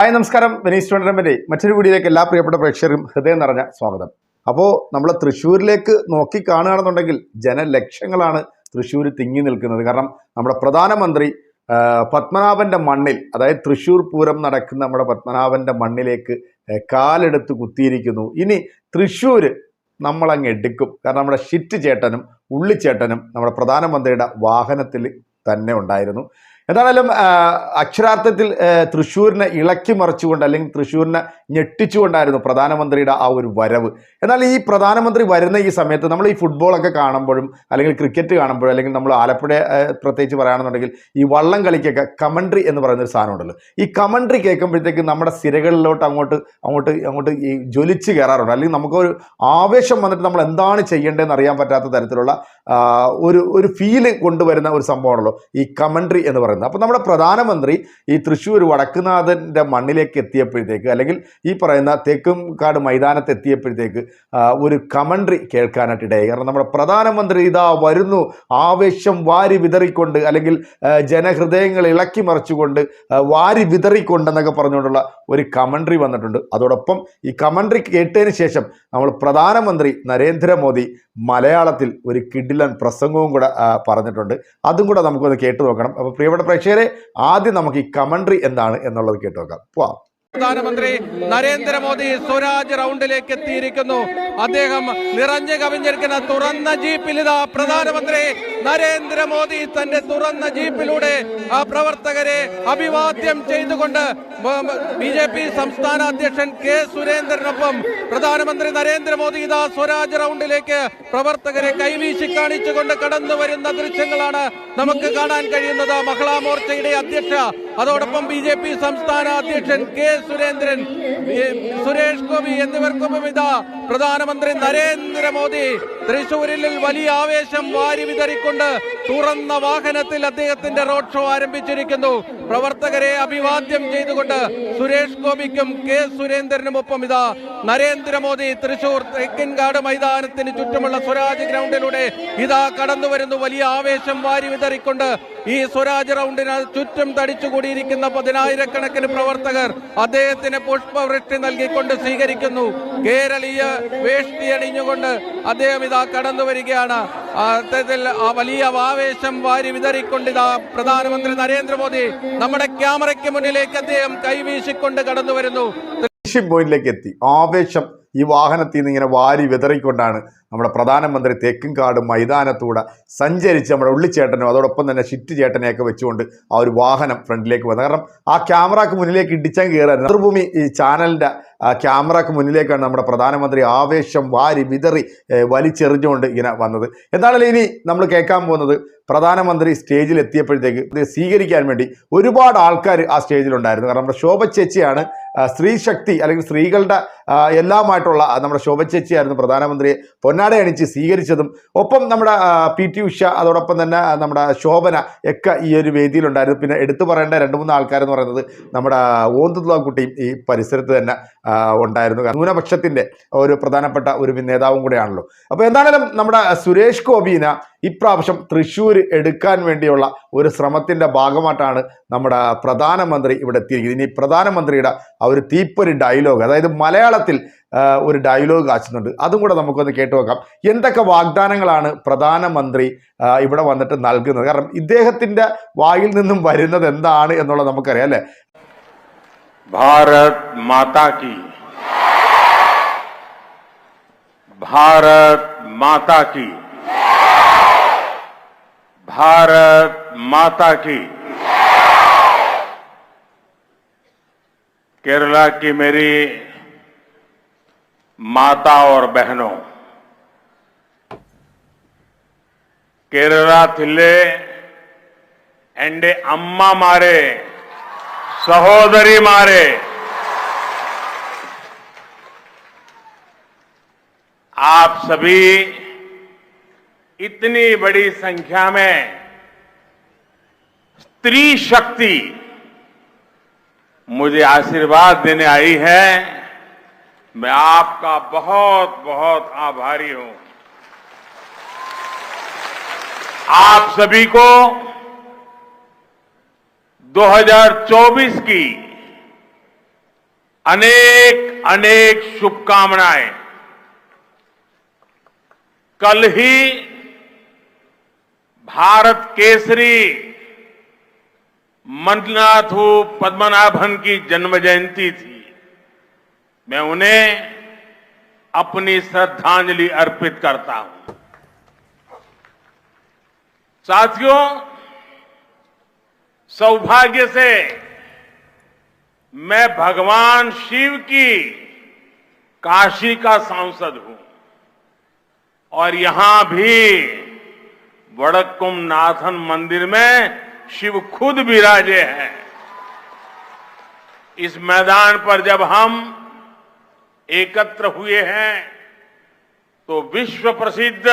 Hi നമസ്കാരം. Venice tournament മറ്റൊരു വീഡിയോയിലേക്ക് എല്ലാ പ്രിയപ്പെട്ട പ്രേക്ഷകരും ഹൃദയം നിറഞ്ഞ സ്വാഗതം. അപ്പോൾ നമ്മൾ തൃശ്ശൂരിലേക്ക് നോക്കി കാണുകയാണെന്നുണ്ടെങ്കിൽ ജനലക്ഷങ്ങളാണ് തൃശ്ശൂർ തിങ്ങി നിൽക്കുന്നത്. കാരണം നമ്മുടെ പ്രധാനമന്ത്രി പത്മനാഭന്റെ മണ്ണിൽ അതായത് തൃശ്ശൂർ പൂരം നടക്കുന്ന നമ്മുടെ പത്മനാഭന്റെ മണ്ണിലേക്ക് കാലെടുത്ത് കുത്തിയിരിക്കുന്നു. ഇനി തൃശ്ശൂർ നമ്മളങ്ങ് എടുക്കും. കാരണം നമ്മുടെ ഷിറ്റ് ചേട്ടനും ഉള്ളിച്ചേട്ടനും നമ്മുടെ പ്രധാനമന്ത്രിയുടെ വാഹനത്തിൽ തന്നെ ഉണ്ടായിരുന്നു. എന്തായാലും അക്ഷരാർത്ഥത്തിൽ തൃശ്ശൂരിനെ ഇളക്കി മറിച്ചുകൊണ്ട് അല്ലെങ്കിൽ തൃശ്ശൂരിനെ ഞെട്ടിച്ചുകൊണ്ടായിരുന്നു പ്രധാനമന്ത്രിയുടെ ആ ഒരു വരവ്. എന്നാൽ ഈ പ്രധാനമന്ത്രി വരുന്ന ഈ സമയത്ത് നമ്മൾ ഈ ഫുട്ബോളൊക്കെ കാണുമ്പോഴും അല്ലെങ്കിൽ ക്രിക്കറ്റ് കാണുമ്പോഴും അല്ലെങ്കിൽ നമ്മൾ ആലപ്പുഴ പ്രത്യേകിച്ച് പറയുകയാണെന്നുണ്ടെങ്കിൽ ഈ വള്ളം കളിക്കൊക്കെ കമൻട്രി എന്ന് പറയുന്ന ഒരു സാധനം ഉണ്ടല്ലോ ഈ കമൻട്രി കേൾക്കുമ്പോഴത്തേക്ക് നമ്മുടെ സിരകളിലോട്ട് അങ്ങോട്ട് അങ്ങോട്ട് അങ്ങോട്ട് ഈ ജ്വലിച്ച് കയറാറുണ്ട്. അല്ലെങ്കിൽ നമുക്കൊരു ആവേശം വന്നിട്ട് നമ്മൾ എന്താണ് ചെയ്യേണ്ടതെന്ന് അറിയാൻ പറ്റാത്ത തരത്തിലുള്ള ഒരു ഒരു ഫീൽ കൊണ്ടുവരുന്ന ഒരു സംഭവമാണല്ലോ ഈ കമൻട്രി എന്ന് പറയുന്നത്. അപ്പോൾ നമ്മുടെ പ്രധാനമന്ത്രി ഈ തൃശ്ശൂർ വടക്കുനാഥന്റെ മണ്ണിലേക്ക് എത്തിയപ്പോഴത്തേക്ക് അല്ലെങ്കിൽ ഈ പറയുന്ന തേക്കുംകാട് മൈതാനത്ത് എത്തിയപ്പോഴത്തേക്ക് ഒരു കമൻട്രി കേൾക്കാനായിട്ട് ഇടയായി കാരണം നമ്മുടെ പ്രധാനമന്ത്രി ഇതാ വരുന്നു. ആവേശം വാരി വിതറിക്കൊണ്ട് അല്ലെങ്കിൽ ജനഹൃദയങ്ങൾ ഇളക്കി മറിച്ചുകൊണ്ട് വാരി വിതറിക്കൊണ്ടെന്നൊക്കെ പറഞ്ഞുകൊണ്ടുള്ള ഒരു കമൻട്രി വന്നിട്ടുണ്ട്. അതോടൊപ്പം ഈ കമൻട്രി കേട്ടതിന് ശേഷം നമ്മൾ പ്രധാനമന്ത്രി നരേന്ദ്രമോദി മലയാളത്തിൽ ഒരു കിഡിലൻ പ്രസംഗവും കൂടെ പറഞ്ഞിട്ടുണ്ട്. അതും കൂടെ നമുക്കൊന്ന് കേട്ടു നോക്കണം. അപ്പോൾ പ്രിയപ്പെട്ട പ്രേക്ഷകരെ ആദ്യം നമുക്ക് ഈ കമൻട്രി എന്താണ് എന്നുള്ളത് കേട്ടു നോക്കാം. പോവാം. പ്രധാനമന്ത്രി നരേന്ദ്രമോദി സ്വരാജ് റൗണ്ടിലേക്ക് എത്തിയിരിക്കുന്നു. അദ്ദേഹം നിറഞ്ഞു കവിഞ്ഞിരിക്കുന്ന തുറന്ന ജീപ്പിൽ ഇതാ പ്രധാനമന്ത്രി നരേന്ദ്രമോദി തന്റെ തുറന്ന ജീപ്പിലൂടെ ആ പ്രവർത്തകരെ അഭിവാദ്യം ചെയ്തുകൊണ്ട് ബി ജെ പി സംസ്ഥാന അധ്യക്ഷൻ കെ സുരേന്ദ്രനൊപ്പം പ്രധാനമന്ത്രി നരേന്ദ്രമോദി ഇതാ സ്വരാജ് റൗണ്ടിലേക്ക് പ്രവർത്തകരെ കൈവീശി കാണിച്ചുകൊണ്ട് കടന്നു വരുന്ന ദൃശ്യങ്ങളാണ് നമുക്ക് കാണാൻ കഴിയുന്നത്. മഹിളാ മോർച്ചയുടെ അധ്യക്ഷ അതോടൊപ്പം ബി ജെ പി സംസ്ഥാന അധ്യക്ഷൻ കെ സുരേന്ദ്രൻ സുരേഷ് ഗോപി എന്നിവർക്കൊപ്പം ഇതാ പ്രധാനമന്ത്രി നരേന്ദ്രമോദി തൃശൂരിൽ വലിയ ആവേശം വാരി വിതറിക്കൊണ്ട് തുറന്ന വാഹനത്തിൽ അദ്ദേഹത്തിന്റെ റോഡ് ഷോ ആരംഭിച്ചിരിക്കുന്നു. പ്രവർത്തകരെ അഭിവാദ്യം ചെയ്തുകൊണ്ട് സുരേഷ് ഗോപിക്കും കെ സുരേന്ദ്രനുമൊപ്പം ഇതാ നരേന്ദ്രമോദി തൃശൂർ തെക്കിൻകാട് മൈതാനത്തിന് ചുറ്റുമുള്ള സ്വരാജ് ഗ്രൗണ്ടിലൂടെ ഇതാ കടന്നു വരുന്നു. വലിയ ആവേശം വാരി വിതറിക്കൊണ്ട് ഈ സ്വരാജ് റൗണ്ടിന് ചുറ്റും തടിച്ചുകൂടിയിരിക്കുന്ന പതിനായിരക്കണക്കിന് പ്രവർത്തകർ അദ്ദേഹത്തിന് പുഷ്പവൃഷ്ടി നൽകിക്കൊണ്ട് സ്വീകരിക്കുന്നു. കേരളീയ വേഷ്ടി അണിഞ്ഞുകൊണ്ട് അദ്ദേഹം ഇതാ കടന്നു വരികയാണ്. അത്തരത്തിൽ ആ വലിയ ആവേശം വാരി വിതറിക്കൊണ്ട് ഇതാ പ്രധാനമന്ത്രി നരേന്ദ്രമോദി നമ്മുടെ ക്യാമറയ്ക്ക് മുന്നിലേക്ക് അദ്ദേഹം കൈവീശിക്കൊണ്ട് കടന്നു വരുന്നു. പോയിന്റിലേക്ക് എത്തി. ആവേശം ഈ വാഹനത്തിൽ നിന്ന് ഇങ്ങനെ വാരി വിതറിക്കൊണ്ടാണ് നമ്മുടെ പ്രധാനമന്ത്രി തെക്കുംകാട് മൈതാനത്തൂടെ സഞ്ചരിച്ച് നമ്മുടെ ഉള്ളിച്ചേട്ടനും അതോടൊപ്പം തന്നെ ഷിറ്റ് ചേട്ടനെയൊക്കെ വെച്ചുകൊണ്ട് ആ ഒരു വാഹനം ഫ്രണ്ടിലേക്ക് വന്നത് കാരണം ആ ക്യാമറക്ക് മുന്നിലേക്ക് ഇടിച്ചാൽ കയറാൻ മാതൃഭൂമി ഈ ചാനലിന്റെ ക്യാമറക്ക് മുന്നിലേക്കാണ് നമ്മുടെ പ്രധാനമന്ത്രി ആവേശം വാരി വിതറി വലിച്ചെറിഞ്ഞുകൊണ്ട് ഇങ്ങനെ വന്നത്. എന്താണെങ്കിലും ഇനി നമ്മൾ കേൾക്കാൻ പോകുന്നത്? പ്രധാനമന്ത്രി സ്റ്റേജിൽ എത്തിയപ്പോഴത്തേക്ക് ഇത് സ്വീകരിക്കാൻ വേണ്ടി ഒരുപാട് ആൾക്കാർ ആ സ്റ്റേജിലുണ്ടായിരുന്നു. കാരണം നമ്മുടെ ശോഭ ചേച്ചിയാണ് സ്ത്രീ ശക്തി അല്ലെങ്കിൽ സ്ത്രീകളുടെ എല്ലാമായിട്ടുള്ള നമ്മുടെ ശോഭ ചേച്ചിയായിരുന്നു പ്രധാനമന്ത്രിയെ പൊന്നാട അണിച്ച് സ്വീകരിച്ചതും ഒപ്പം നമ്മുടെ പി ടി ഉഷ അതോടൊപ്പം തന്നെ നമ്മുടെ ശോഭന ഒക്കെ ഈ ഒരു വേദിയിലുണ്ടായിരുന്നു. പിന്നെ എടുത്തു പറയേണ്ട രണ്ട് മൂന്ന് ആൾക്കാരെന്ന് പറയുന്നത് നമ്മുടെ ഓന്തുള്ള കുട്ടിയും ഈ പരിസരത്ത് തന്നെ ഉണ്ടായിരുന്നു. കാരണം ന്യൂനപക്ഷത്തിന്റെ ഒരു പ്രധാനപ്പെട്ട ഒരു നേതാവും കൂടെയാണല്ലോ. അപ്പോൾ എന്താണേലും നമ്മുടെ സുരേഷ് ഗോപീന ഇപ്രാവശ്യം തൃശ്ശൂർ എടുക്കാൻ വേണ്ടിയുള്ള ഒരു ശ്രമത്തിന്റെ ഭാഗമായിട്ടാണ് നമ്മുടെ പ്രധാനമന്ത്രി ഇവിടെ എത്തിയിരിക്കുന്നത്. ഇനി പ്രധാനമന്ത്രിയുടെ ആ ഒരു തീപ്പൊരു ഡയലോഗ് അതായത് മലയാളത്തിൽ ഒരു ഡയലോഗ് കാച്ചുന്നുണ്ട് അതും കൂടെ നമുക്കൊന്ന് കേട്ടു നോക്കാം. എന്തൊക്കെ വാഗ്ദാനങ്ങളാണ് പ്രധാനമന്ത്രി ഇവിടെ വന്നിട്ട് നൽകുന്നത്? കാരണം ഇദ്ദേഹത്തിന്റെ വായിൽ നിന്നും വരുന്നത് എന്താണ് എന്നുള്ളത് നമുക്കറിയാം അല്ലേ? भारत माता की। भारत माता की। भारत माता की। केरला की मेरी माता और बहनों। केरला थिल्ले एंडे अम्मा मारे सहोदरी मारे। आप सभी इतनी बड़ी संख्या में स्त्री शक्ति मुझे आशीर्वाद देने आई है। मैं आपका बहुत बहुत आभारी हूँ। आप सभी को 2024 की अनेक अनेक शुभकामनाएँ। कल ही भारत केसरी मंजनाथु पद्मनाभन की जन्म जयंती थी। मैं उन्हें अपनी श्रद्धांजलि अर्पित करता हूँ। साथियों सौभाग्य से मैं भगवान शिव की काशी का सांसद हूँ। और यहाँ भी वड़क्कुम नाथन मंदिर में शिव खुद विराजे हैं। इस मैदान पर जब हम एकत्र हुए हैं तो विश्व प्रसिद्ध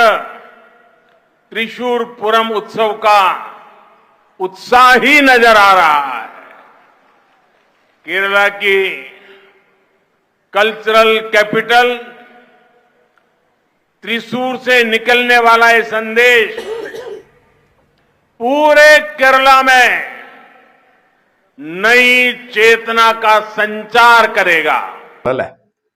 त्रिशूरपुरम उत्सव का उत्साह ही नजर आ रहा है केरला की कल्चरल कैपिटल त्रिशूर से निकलने वाला ये संदेश पूरे केरला में नई चेतना का संचार करेगा അല്ലേ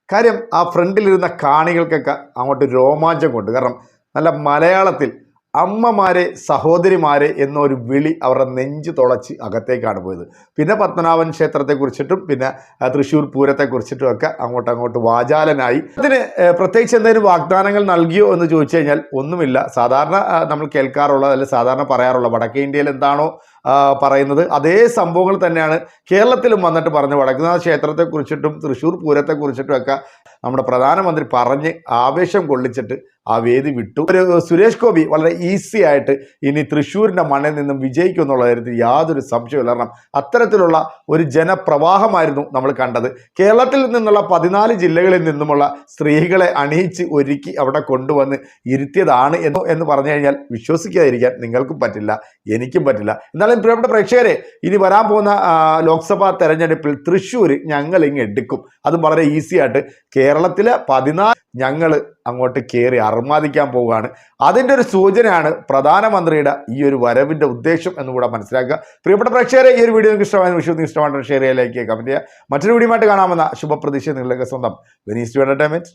കാര്യം ആ ഫ്രണ്ടിലിരുന്ന കാണികൾക്കൊക്കെ അങ്ങോട്ട് രോമാഞ്ചം കൊണ്ട് കാരണം നല്ല മലയാളത്തിൽ അമ്മമാരെ സഹോദരിമാരെ എന്നൊരു വിളി അവരുടെ നെഞ്ച് തുളച്ച് അകത്തേക്കാണ് പോയത്. പിന്നെ പത്മനാഭൻ ക്ഷേത്രത്തെക്കുറിച്ചിട്ടും പിന്നെ തൃശ്ശൂർ പൂരത്തെക്കുറിച്ചിട്ടും ഒക്കെ അങ്ങോട്ട് അങ്ങോട്ട് വാചാലനായി. അതിന് പ്രത്യേകിച്ച് എന്തെങ്കിലും വാഗ്ദാനങ്ങൾ നൽകിയോ എന്ന് ചോദിച്ചു കഴിഞ്ഞാൽ ഒന്നുമില്ല. സാധാരണ നമ്മൾ കേൾക്കാറുള്ള അല്ലെങ്കിൽ സാധാരണ പറയാറുള്ള വടക്കേ ഇന്ത്യയിൽ എന്താണോ പറയുന്നത്. അതേ സംഭവങ്ങൾ തന്നെയാണ് കേരളത്തിലും വന്നിട്ട് പറഞ്ഞു വടക്കുന്നാഥ ക്ഷേത്രത്തെക്കുറിച്ചിട്ടും തൃശ്ശൂർ പൂരത്തെക്കുറിച്ചിട്ടും ഒക്കെ നമ്മുടെ പ്രധാനമന്ത്രി പറഞ്ഞ് ആവേശം കൊള്ളിച്ചിട്ട് ആ വേദി വിട്ടു. ഒരു സുരേഷ് ഗോപി വളരെ ഈസി ആയിട്ട് ഇനി തൃശ്ശൂരിന്റെ മണ്ണിൽ നിന്നും വിജയിക്കും എന്നുള്ള കാര്യത്തിൽ യാതൊരു സംശയമില്ല കാരണം അത്തരത്തിലുള്ള ഒരു ജനപ്രവാഹമായിരുന്നു നമ്മൾ കണ്ടത്. കേരളത്തിൽ നിന്നുള്ള പതിനാല് ജില്ലകളിൽ നിന്നുമുള്ള സ്ത്രീകളെ അണിയിച്ച് ഒരുക്കി അവിടെ കൊണ്ടുവന്ന് ഇരുത്തിയതാണ് എന്ന് എന്ന് പറഞ്ഞു കഴിഞ്ഞാൽ വിശ്വസിക്കാതിരിക്കാൻ നിങ്ങൾക്കും പറ്റില്ല എനിക്കും പറ്റില്ല. എന്നാലും പ്രിയപ്പെട്ട പ്രേക്ഷകരെ ഇനി വരാൻ പോകുന്ന ലോക്സഭാ തെരഞ്ഞെടുപ്പിൽ തൃശ്ശൂർ ഞങ്ങൾ ഇങ്ങ് എടുക്കും. അത് വളരെ ഈസി ആയിട്ട്. കേരളത്തിലെ പതിനാല് ഞങ്ങൾ അങ്ങോട്ട് കയറി അർമാദിക്കാൻ പോവുകയാണ്. അതിന്റെ ഒരു സൂചനയാണ് പ്രധാനമന്ത്രിയുടെ ഈ ഒരു വരവിന്റെ ഉദ്ദേശം എന്നുകൂടെ മനസ്സിലാക്കുക. പ്രിയപ്പെട്ട പ്രേക്ഷകരെ ഈ ഒരു വീഡിയോ നിങ്ങൾക്ക് ഇഷ്ടമായ വിഷയം ഇഷ്ടമായിട്ട് ഷെയർ ചെയ്യാൻ ലൈക്ക് ചെയ്യുക കമന്റ് ചെയ്യുക. മറ്റൊരു വീഡിയോ ആയിട്ട് കാണാമെന്ന ശുഭപ്രതീക്ഷ നിങ്ങളുടെ സ്വന്തം വെനീസ് ടു എന്റർടൈൻമെന്റ്